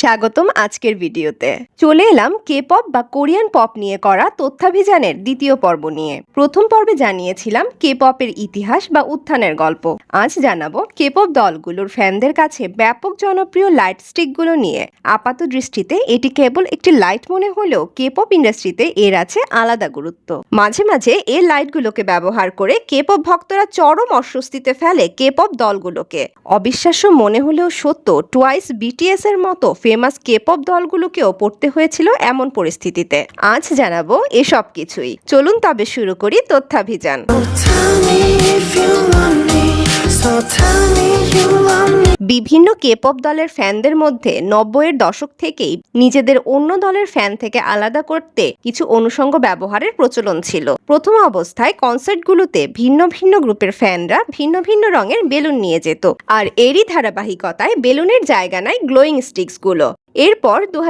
স্বাগতম আজকের ভিডিওতে। চলে এলাম কে পপ বা কোরিয়ান পপ নিয়ে করা তথ্যাভিযানের দ্বিতীয় পর্ব নিয়ে। প্রথম পর্বে জানিয়েছিলাম কে পপের ইতিহাস বা উত্থানের গল্প। আজ জানাব কে পপ দলগুলোর ফ্যানদের কাছে ব্যাপক জনপ্রিয় লাইট স্টিকগুলো নিয়ে। আপাত দৃষ্টিতে এটি কেবল একটি লাইট মনে হলেও কে পপ ইন্ডাস্ট্রিতে এর আছে আলাদা গুরুত্ব। মাঝে মাঝে এই লাইটগুলোকে ব্যবহার করে কে পপ ভক্তরা চরম অস্বস্তিতে ফেলে কে পপ দলগুলোকে। অবিশ্বাস্য মনে হলেও সত্য টুয়াইস বিটিএস এর মতো ফেমাস কেপপ দলগুলোকেও পড়তে হয়েছিল এমন পরিস্থিতিতে। আজ জানাব এসব কিছুই। চলুন তবে শুরু করি তথ্যাভিযান। বিভিন্ন কেপপ দলের ফ্যানদের মধ্যে নব্বইয়ের দশক থেকেই নিজেদের অন্য দলের ফ্যান থেকে আলাদা করতে কিছু অনুষঙ্গ ব্যবহারের প্রচলন ছিল। প্রথম অবস্থায় কনসার্টগুলোতে ভিন্ন ভিন্ন গ্রুপের ফ্যানরা ভিন্ন ভিন্ন রঙের বেলুন নিয়ে যেত। আর এরই ধারাবাহিকতায় বেলুনের জায়গা নেয় গ্লোয়িং স্টিক্সগুলো এরপর দু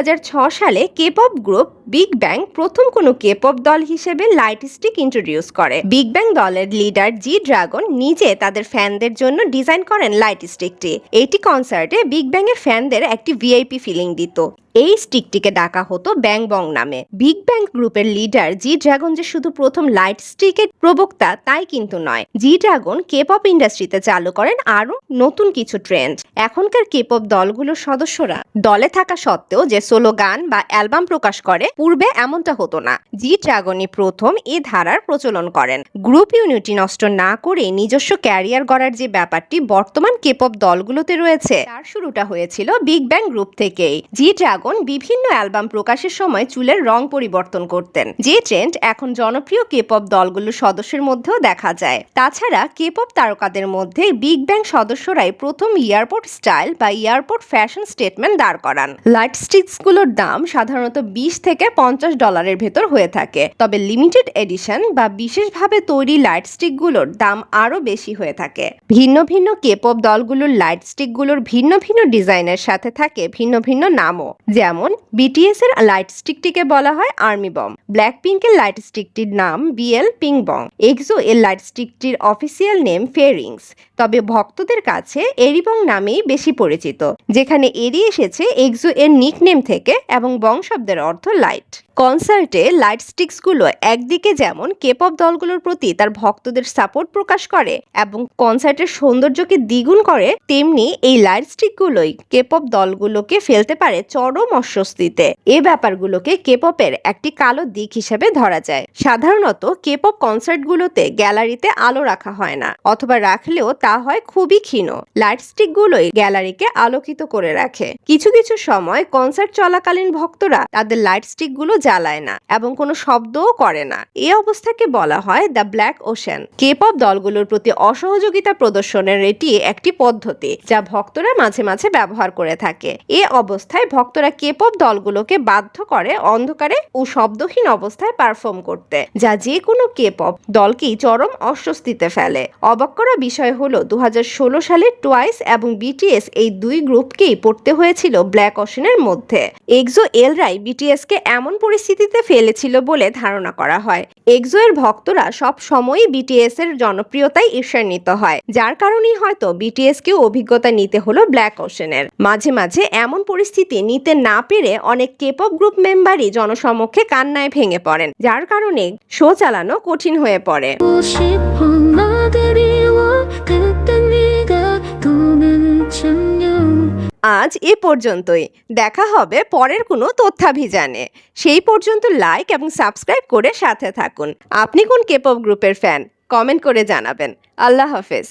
সালে কেপপ গ্রুপ বিগ ব্যাং প্রথম কোনো কেপপ দল হিসেবে লাইট স্টিক ইন্ট্রোডিউস করে। বিগ ব্যাং দলের লিডার জি ড্রাগন নিজে তাদের ফ্যানদের জন্য ডিজাইন করেন লাইট স্টিকটি এটি কনসার্টে বিগ ব্যাং এর ফ্যানদের একটি ভিআইপি ফিলিং দিত। এই স্টিকটিকে ডাকা হতো ব্যাং বং নামে। বিগ ব্যাং গ্রুপের লিডার জি ড্রাগন যে শুধু প্রথম লাইট স্টিকের প্রবক্তা, তাই কিন্তু নয়। জি ড্রাগন কে পপ ইন্ডাস্ট্রিতে চালু করেন আরও নতুন কিছু ট্রেন্ড। এখনকার কে পপ দলগুলোর সদস্যরা দলে থাকা সত্ত্বেও যে সোলো গান বা অ্যালবাম প্রকাশ করে, পূর্বে এমনটা হতো না। জি ড্রাগনই প্রথম এ ধারার প্রচলন করেন। গ্রুপ ইউনিটি নষ্ট না করে নিজস্ব ক্যারিয়ার গড়ার যে ব্যাপারটি বর্তমান কে পপ দলগুলোতে রয়েছে, তার শুরুটা হয়েছিল বিগ ব্যাং গ্রুপ থেকেই। জি ড্রাগন বিভিন্ন অ্যালবাম প্রকাশের সময় চুলের রং পরিবর্তন করতেন। যে ট্রেন্ড এখন জনপ্রিয় কে পপ দলগুলোর সদস্যের মধ্যেও দেখা যায়। তাছাড়া কে পপ তারকাদের মধ্যে বিগ ব্যাং সদস্যরাই প্রথম এয়ারপোর্ট স্টাইল বা এয়ারপোর্ট ফ্যাশন স্টেটমেন্ট দাঁড় করান। লাইট স্টিক্সগুলোর দাম সাধারণত বিশ থেকে পঞ্চাশ ডলারের ভেতর হয়ে থাকে। তবে লিমিটেড এডিশন বা বিশেষভাবে তৈরি লাইট স্টিকগুলোর দাম আরও বেশি হয়ে থাকে। ভিন্ন ভিন্ন কে পপ দলগুলোর লাইট স্টিকগুলোর ভিন্ন ভিন্ন ডিজাইনের সাথে থাকে ভিন্ন ভিন্ন নামও। যেমন বিটিএস এর লাইট স্টিকটিকে বলা হয় আর্মি বম ব্ল্যাক পিঙ্ক এর লাইট স্টিকটির নাম বিএল পিং বম এক্সো এর লাইট স্টিকটির অফিসিয়াল নেম ফেয়ারিংস তবে ভক্তদের কাছে এরিবং নামেই বেশি পরিচিত, যেখানে এরি এসেছে এক্সো এর নিক নেম থেকে এবং বং শব্দের অর্থ লাইট কনসার্টে লাইট স্টিক্সগুলো একদিকে যেমন কেপপ দলগুলোর প্রতি তার ভক্তদের সাপোর্ট প্রকাশ করে এবং কনসার্টের সৌন্দর্যকে দ্বিগুণ করে, তেমনি এই লাইট স্টিকগুলোই কেপপ দলগুলোকে ফেলতে পারে চরম অস্বস্তিতে। এ ব্যাপারগুলোকে কেপপের একটি কালো দিক হিসেবে ধরা যায়। সাধারণত কেপপ কনসার্টগুলোতে গ্যালারিতে আলো রাখা হয় না, অথবা রাখলেও তা হয় খুবই ক্ষীণ। লাইট স্টিকগুলোই গ্যালারিকে আলোকিত করে রাখে। কিছু কিছু সময় কনসার্ট চলাকালীন ভক্তরা তাদের লাইট স্টিকগুলো জ্বালায় না এবং কোনো শব্দও করে না। এই অবস্থাকে বলা হয় দ্য ব্ল্যাক ওশেন। কেপপ দলগুলোর প্রতি অসহযোগিতা প্রদর্শনের এটি একটি পদ্ধতি যা ভক্তরা মাঝে মাঝে ব্যবহার করে থাকে। এ অবস্থায় ভক্তরা কেপপ দলগুলোকে বাধ্য করে অন্ধকারে ও শব্দহীন অবস্থায় পারফর্ম করতে, যা যে কোনো কেপপ দলকেই চরম অস্বস্তিতে ফেলে। অবাক করা বিষয় হলো দু হাজার ষোলো সালে টুয়াইস এবং বিটিএস এই দুই গ্রুপকেই পড়তে হয়েছিল ব্ল্যাক ওশেনের মধ্যে। এক্সো এলরাই বিটিএস কে এমন পরিস্থিতিতে ফেলেছিল বলে ধারণা করা হয়। এক্সো এর ভক্তরা সব সময়ই বিটিএস এর জনপ্রিয়তায় ঈর্ষান্বিত হয়। যার কারণেই হয়তো বিটিএস কেও অভিজ্ঞতা নিতে হলো ব্ল্যাক ওশেনের মাঝে মাঝে এমন পরিস্থিতি নিতে না পেরে অনেক কেপপ গ্রুপ মেম্বারই জনসমক্ষে কান্নায় ভেঙে পড়েন। যার কারণে শো চালানো কঠিন হয়ে পড়ে। আজ এ পর্যন্তই। দেখা হবে পরের কোনো তথ্যাভিযানে। সেই পর্যন্ত লাইক এবং সাবস্ক্রাইব করে সাথে থাকুন। আপনি কোন কেপপ গ্রুপের ফ্যান কমেন্ট করে জানাবেন। আল্লাহ হাফেজ।